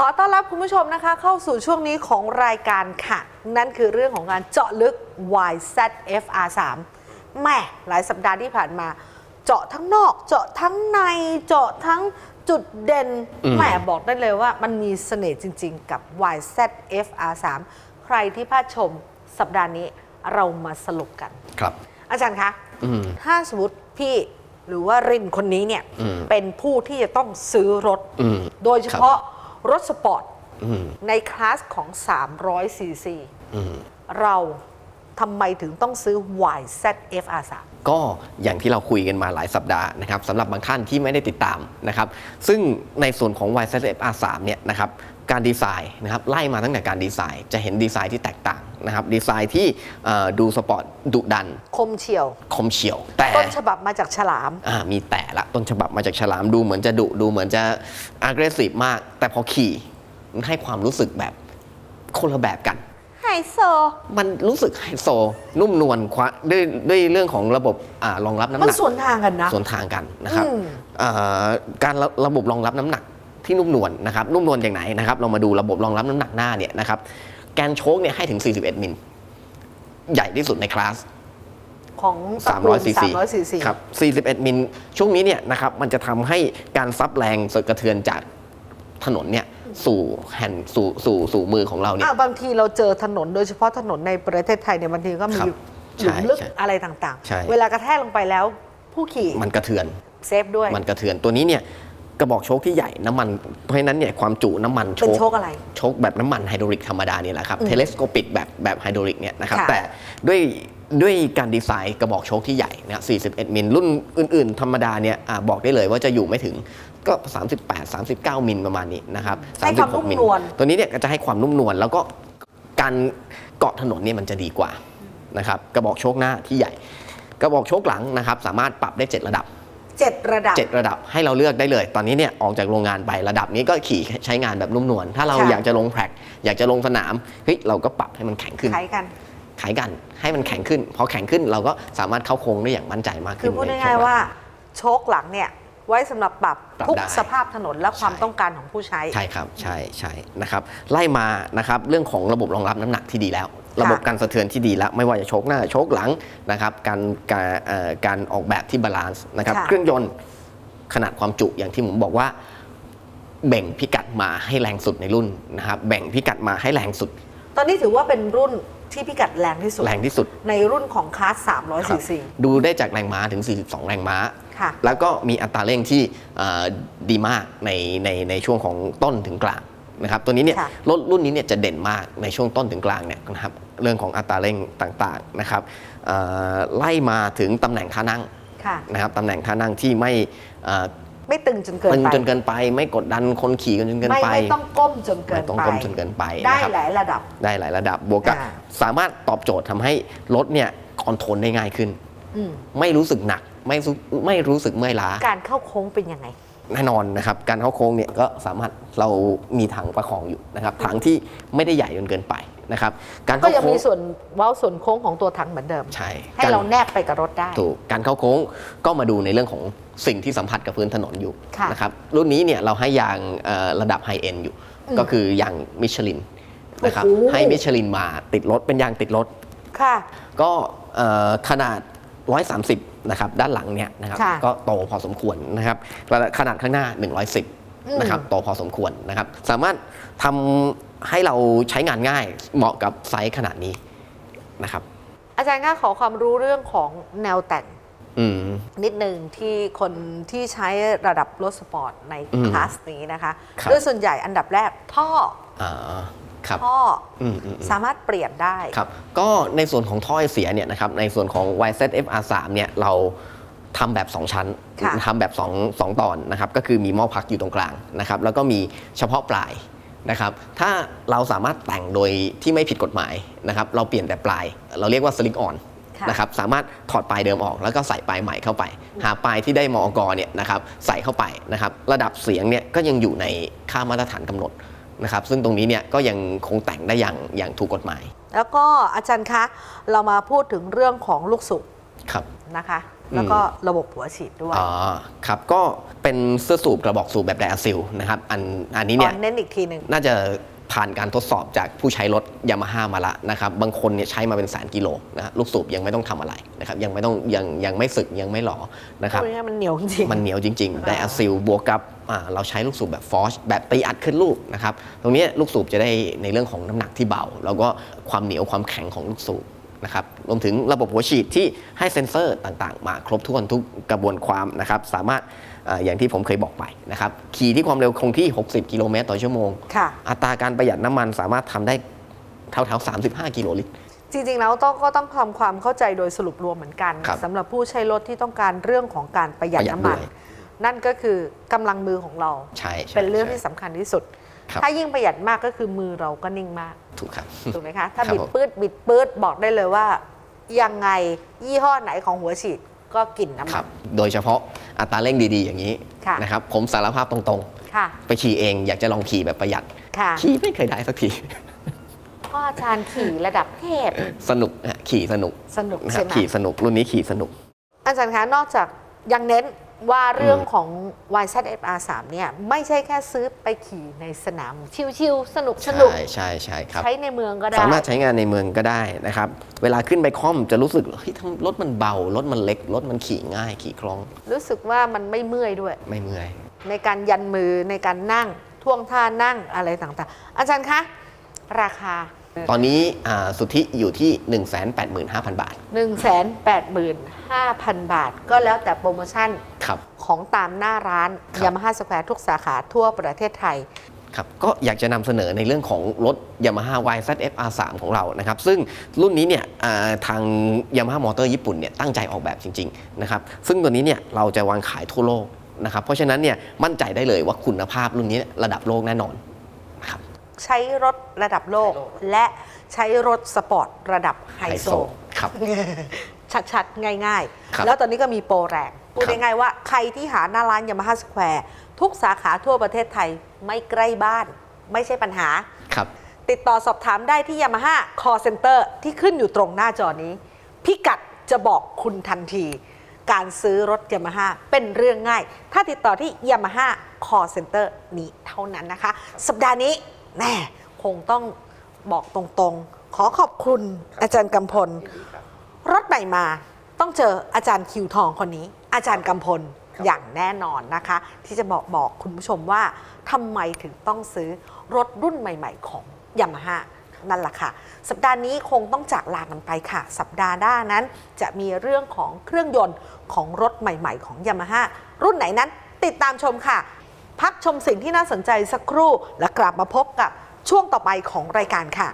ขอต้อนรับคุณผู้ชมนะคะ เข้าสู่ช่วงนี้ของรายการค่ะ นั่นคือเรื่องของการเจาะลึก YZF-R3 แม่หลายสัปดาห์ที่ผ่านมา เจาะทั้งนอก เจาะทั้งในเจาะทั้งจุดเด่นอืมแหมบอกได้เลยว่ามันมีเสน่ห์จริง ๆ กับ YZF-R3 ใครที่พลาดชมสัปดาห์นี้เรามาสรุปกัน ครับ อาจารย์คะอืมถ้าสมมติพี่หรือว่ารินคนนี้เนี่ยอืมเป็นผู้ที่จะต้องซื้อรถอืมโดยเฉพาะ รถสปอร์ตในคลาสของ 300ซีซีเราทำไมถึงต้องซื้อ YZF-R3 ก็อย่างที่เราคุยกันมาหลายสัปดาห์นะครับสำหรับบางท่านที่ไม่ได้ติดตามนะครับ ซึ่งในส่วนของ y z f r 3 เนี่ยนะครับ การดีไซน์นะครับไล่มาตั้งแต่การดีไซน์ จะเห็นดีไซน์ที่แตกต่างนะครับดีไซน์ที่เอ่อดูสปอร์ตดุดัน คมเฉียวคมเฉียว แต่ต้นฉบับมาจากฉลามอ่ามีแต่ละต้นฉบับมาจากฉลามดูเหมือนจะดุดูเหมือนจะ aggressive มาก แต่พอขี่มันให้ความรู้สึกแบบคนละแบบกันไฮโซ มันรู้สึกไฮโซ นุ่มนวลควะด้วยด้วยเรื่องของระบบอ่ารองรับน้ำหมันนักสวนทางกันนะส่วนทางกันนะครับอืมเอ่อการระระบบรองรับน้ำหนัก ที่นุ่มนวลนะครับนุ่มนวลอย่างไหนนะครับเรามาดูระบบรองรับน้ำหนักหน้าเนี่ยนะครับแกนโชคเนี่ยให้ถึง 41 มิลใหญ่ที่สุดในคลาสของตระกูล300ซีซี300ซีซีครับ 41 มิลช่วงนี้เนี่ยนะครับมันจะทำให้การซับแรงสดกระเทือนจากถนนเนี่ยสู่แฮนด์สู่สู่สู่มือของเราเนี่ยอะบางทีเราเจอถนนโดยเฉพาะถนนในประเทศไทยเนี่ยบางทีก็มีครับหลุมลึกใช่อะไรต่างใช่ๆเวลากระแทกลงไปแล้วผู้ขี่มันกระเทือนเซฟด้วยมันกระเทือนตัวนี้เนี่ย กระบอกโชคที่ใหญ่น้ำมันเพราะฉะนั้นเนี่ยความจุน้ำมันโชเป็นคโชคอะไรโชคแบบน้ำมันไฮดรอลิกธรรมดานี่แหละครับอืมเทเลสโคปิกแบบแบบไฮดรอลิกเนี่ยนะครับค่ะแต่ด้วยด้วยการดีไซน์กระบอกโชคที่ใหญ่นะ41 มิลรุ่นอื่น ๆ ธรรมดาเนี่ยอ่าบอกได้เลยว่าจะอยู่ไม่ถึงก็ 38 39 มิลประมาณนี้นะครับให้ความนุ่มมิลนวลตัวนี้เนี่ยก็จะให้ความนุ่มนวลแล้วก็การเกาะถนนเนี่ยมันจะดีกว่านะครับกระบอกโชคหน้าที่ใหญ่ กระบอกโชคหลังนะครับสามารถปรับได้ 7 ระดับ เจ็ดระดับ 7 ระดับให้เราเลือกได้เลย ตอนนี้เนี่ยออกจากโรงงานไประดับนี้ก็ขี่ใช้งานแบบนุ่มนวลถ้าเราค่ะ อยากจะลงแทร็กอยากจะลงสนามเฮ้ยเราก็ปรับให้มันแข็งขึ้น ขายกัน ขายกันให้มันแข็งขึ้นพอแข็งขึ้นเราก็สามารถเข้าโค้งได้อย่างมั่นใจมากคืขึ้อนพูดในง่ายช่ๆงว่าโชคหลังเนี่ยไว้สำหรับปรับปรับทุกได้สภาพถนนและความใช่ ต้องการของผู้ใช้ ใช่ครับใช่ใช่นะครับไล่มานะครับเรื่องของระบบรองรับน้ำหนักที่ดีแล้ว ระบบการสะเทือนที่ดีแล้ว ไม่ว่าจะโชคหน้าโชคหลังนะครับการการเอ่อการออกแบบที่บาลานซ์นะครับค่ะเครื่องยนต์ขนาดความจุอย่างที่ผมบอกว่าแบ่งพิกัดมาให้แรงสุดในรุ่นนะครับแบ่งพิกัดมาให้แรงสุด ตอนนี้ถือว่าเป็นรุ่นที่พิกัดแรงที่สุดแรงที่สุด ในรุ่นของคลาส300ครัซีบซีดูได้จากแรงม้าถึง 42 แรงม้าค่ะแล้วก็มีอัตราเร่งที่เอ่อดีมากในในในช่วงของต้นถึงกลางนะครับตัวนี้เนี่ยค่ะรถรุ่นนี้เนี่ยจะเด่นมากในช่วงต้นถึงกลางเนี่ยนะครับ เรื่องของอัตราเร่งต่างๆนะครับเอ่อไล่มาถึงตำแหน่งท่านั่งค่ะนะครับตำแหน่งท่านั่งที่ไม่เอ่อไม่ตึงจนเกินตึงไปจนเกินไป ไม่กดดันคนขี่กันจนเกินไม่ไปไม่ต้องก้มจนเกิไม่นต้องไปก้มจนเกินไปได้นะครับหลายระดับ ได้หลายระดับบวกกับอ่าสามารถตอบโจทย์ทำให้รถเนี่ยคอนโทรลได้ง่ายขึ้นอืมไม่รู้สึกหนัก ไม่รู้ไม่รู้สึกเมื่อยล้า การเข้าโค้งเป็นยังไง แน่นอนนะครับการเข้าโค้งเนี่ยก็สามารถเรามีถังประคองอยู่นะครับถังที่ไม่ได้ใหญ่จนเกินไปนะครับการก็เข้ายังโค้มีงส่วนเว้าส่วนโค้งของตัวถังเหมือนเดิม ใช่ให้กเราแนบไปกับรถได้ ถูกการเข้าโค้งก็มาดูในเรื่องของสิ่งที่สัมผัสกับพื้นถนนอยู่ค่ะ นะครับรุ่นนี้เนี่ยเราให้ยางเอ่อระดับไฮเอ็นอยู่อืมก็คือยางมิชลินนะครับโอ้โห ให้มิชลินมาติดรถเป็นยางติดรถ ค่ะ ก็เอ่อขนาด 130 นะครับด้านหลังเนี่ยนะครับค่ะก็โตพอสมควรนะครับแล้วขนาดข้างหน้า110นะครับโตพอสมควรนะครับสามารถทำให้เราใช้งานง่ายเหมาะกับไซส์ขนาดนี้นะครับอาจารย์ก็ขอความรู้เรื่องของแนวแต่งอืม นิดหนึ่งที่คนที่ใช้ระดับรถสปอร์ตในอืมคลาสนี้นะคะ ครับ โดยส่วนใหญ่อันดับแรกท่อ อ่า ครับท่ออืมอืมอืมสามารถเปลี่ยนได้ครับก็ในส่วนของท่อไอเสียเนี่ยนะครับในส่วนของ YZF-R3 เนี่ยเราทำแบบ 2 ชั้นค่ะทำแบบ2 2ตอนนะครับก็คือมีหม้อพักอยู่ตรงกลางนะครับแล้วก็มีเฉพาะปลายนะครับถ้าเราสามารถแต่งโดยที่ไม่ผิดกฎหมายนะครับเราเปลี่ยนแต่ปลาย เราเรียกว่าสลิกออนค่ะนะครับสามารถถอดปลายเดิมออกแล้วก็ใส่ปลายใหม่เข้าไป หาปลายที่ได้มอกเนี่ยนะครับใส่เข้าไปนะครับระดับเสียงเนี่ยก็ยังอยู่ในค่ามาตรฐานกำหนด นะครับซึ่งตรงนี้เนี่ยก็ยังคงแต่งได้อย่างอย่างถูกกฎหมาย แล้วก็อาจารย์คะ เรามาพูดถึงเรื่องของลูกสูบครับนะคะ แล้วก็ระบบหัวฉีดด้วยอ๋อครับก็เป็นเสื้อสูบกระบอกสูบแบบไดอะซิลนะครับอันอันนี้เนี่ยอ๋อเน้นอีกทีหนึ่งน่าจะผ่านการทดสอบจากผู้ใช้รถยามาฮ่ามาละนะครับบางคนเนี่ยใช้มาเป็นแสนกิโลนะฮะลูกสูบยังไม่ต้องทำอะไรนะครับยังไม่ต้องยังยังไม่สึกยังไม่หลอนะครับพูดง่ายๆมันเหนียวจริงๆมันเหนียวจริงๆไดอะซิลบวกกับอ่า เราใช้ลูกสูบแบบฟอชแบบตีอัดขึ้นลูกนะครับตรงนี้ลูกสูบจะได้ในเรื่องของน้ำหนักที่เบา แล้วก็ความเหนียวความแข็งของลูกสูบนะครับรวมถึงระบบหัวฉีดที่ให้เซ็นเซอร์ต่างๆ มาครบถ้วนทุกกระบวนความนะครับสามารถอ่าอย่างที่ผมเคยบอกไปนะครับขี่ที่ความเร็วคงที่ 60 กิโลเมตรต่อชั่วโมงค่ะอัตราการประหยัดน้ำมันสามารถทำได้เท่าๆ35 กิโลลิตรจริงๆแล้วต้องก็ต้องทำความเข้าใจโดยสรุปรวมเหมือนกันครับสำหรับผู้ใช้รถที่ต้องการเรื่องของการประหยัดประหยัดน้ำมันด้วย นั่นก็คือกำลังมือของเรา ใช่ใช่เป็นเรื่องใช่ที่สำคัญที่สุด ครับถ้ายิ่งประหยัดมากก็คือมือเราก็นิ่งมาก ถูกครับ ถูกไหมคะ ถ้าครับบิดผม ปืดบิดปืดบอกได้เลยว่า ยังไงยี่ห้อไหนของหัวฉีดก็กลิ่นน้ำคมัรัน บ โดยเฉพาะอัตราเร่งดีๆ อย่างนี้ค่ะ นะครับ ผมสารภาพตรงค่ะ ๆ ไปขี่เองอยากจะลองขี่แบบประหยัด ค่ะขี่ไม่เคยได้สักที ก็อาจารย์ขี่ระดับเทพสนุกฮะขี่สนุกสนุกนะคใช่รับไหมขี่สนุกรุ่นนี้ขี่สนุก อาจารย์คะนอกจากยังเน้น ว่าเรื่องของ YZF-R3 เนี่ยไม่ใช่แค่ซื้อไปขี่ในสนาม ชิวๆสนุกสใช่นุกใช่ใช่ครับ ใช้ในเมืองก็ได้ สามารถใช้งานในเมืองก็ได้นะครับ เวลาขึ้นไปคล่อมจะรู้สึกเฮ้ยทำรถมันเบา รถมันเล็ก รถมันขี่ง่าย ขี่คล่อง รู้สึกว่ามันไม่เมื่อยด้วย ไม่เมื่อย ในการยันมือในการนั่งท่วงท่านั่งอะไรต่างๆ อาจารย์คะ ราคา ตอนนี้อ่าสุทธิอยู่ที่ 185,000 บาท 185,000 บาท ก็แล้วแต่โปรโมชั่นครับของตามหน้าร้านครับยามาฮ่าสแควร์ทุกสาขาทั่วประเทศไทยครับก็อยากจะนำเสนอในเรื่องของรถ Yamaha YZF R3 ของเรานะครับซึ่งรุ่นนี้เนี่ยอ่าทาง Yamaha Motor ญี่ปุ่นเนี่ยตั้งใจออกแบบจริงๆนะครับซึ่งตัวนี้เนี่ยเราจะวางขายทั่วโลกนะครับเพราะฉะนั้นเนี่ยมั่นใจได้เลยว่าคุณภาพรุ่นนี้ระดับโลกแน่นอนนะครับ ใช้รถระดับโลก และใช้รถสปอร์ตระดับไฮโซครับ ชัดๆ ง่ายครับๆแล้วตอนนี้ก็มีโปรแรงพูดครับง่ายๆว่าใครที่หาหน้าร้านยามาฮ่าสแควร์ทุกสาขาทั่วประเทศไทยไม่ใกล้บ้าน ไม่ใช่ปัญหาครับติดต่อสอบถามได้ที่ Yamaha Call Center ที่ขึ้นอยู่ตรงหน้าจอนี้ พิกัดจะบอกคุณทันที การซื้อรถ Yamaha เป็นเรื่องง่าย ถ้าติดต่อที่ Yamaha Call Center นี้เท่านั้นนะคะ สัปดาห์นี้ แน่คงต้องบอกตรงๆ ขอขอบคุณอาจารย์กำพล รถใหม่มาต้องเจออาจารย์คิวทองคนนี้ อาจารย์กำพลอย่างแน่นอนนะคะ ที่จะบอกบอกคุณผู้ชมว่าทำไมถึงต้องซื้อรถรุ่นใหม่ ๆ ของยามาฮ่านั่นแหละค่ะ สัปดาห์นี้คงต้องจากลากันไปค่ะ สัปดาห์หน้านั้นจะมีเรื่องของเครื่องยนต์ของรถใหม่ ๆ ของยามาฮ่ารุ่นไหนนั้นติดตามชมค่ะ พักชมสิ่งที่น่าสนใจสักครู่ และกลับมาพบกับช่วงต่อไปของรายการค่ะ